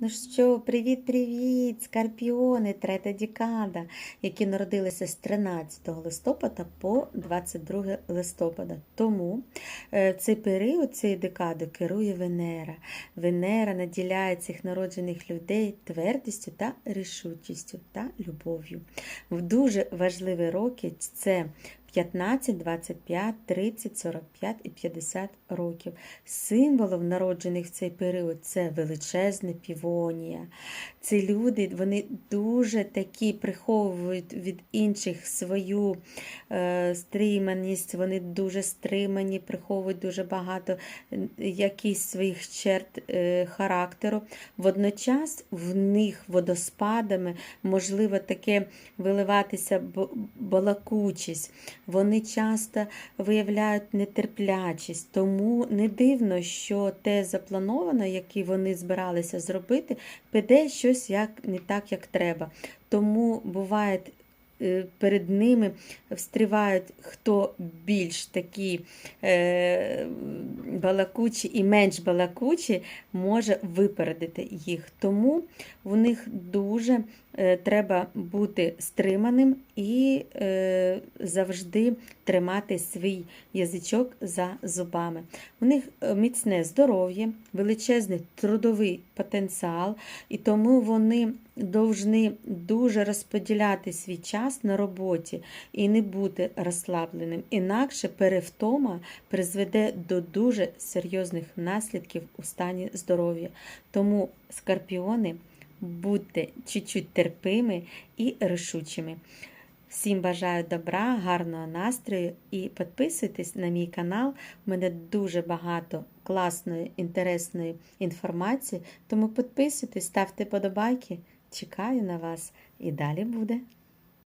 Ну що, привіт-привіт, скорпіони, третя декада, які народилися з 13 листопада по 22 листопада. Тому е, цей період, цієї декади керує Венера. Венера наділяє цих народжених людей твердістю та рішучістю та любов'ю. В дуже важливі роки це 15, 25, 30, 45 і 50 років. Символом народжених в цей період це величезне півонія. Ці люди вони дуже такі приховують від інших свою е, стриманість, вони дуже стримані, приховують дуже багато якісь своїх черт е, характеру. Водночас в них водоспадами можливо таке виливатися балакучість. Вони часто виявляють нетерплячість, тому не дивно, що те заплановане, яке вони збиралися зробити, піде щось як не так, як треба. Тому буває. е, Перед ними встрівають хто більш такі е, балакучі і менш балакучі, може випередити їх. Тому в них дуже е, треба бути стриманим і е, завжди тримати свій язичок за зубами. У них е, міцне здоров'я, величезний трудовий потенціал, і тому вони повинні дуже розподіляти свій час на роботі і не бути розслабленим. Інакше перевтома призведе до серйозних наслідків у стані здоров'я. Тому скорпіони будьте чуть-чуть терпими і рішучими. Всім бажаю добра, гарного настрою і підписуйтесь на мій канал. У мене дуже багато класної, інтересної інформації. Тому підписуйтесь, ставте подобайки. Чекаю на вас і далі буде.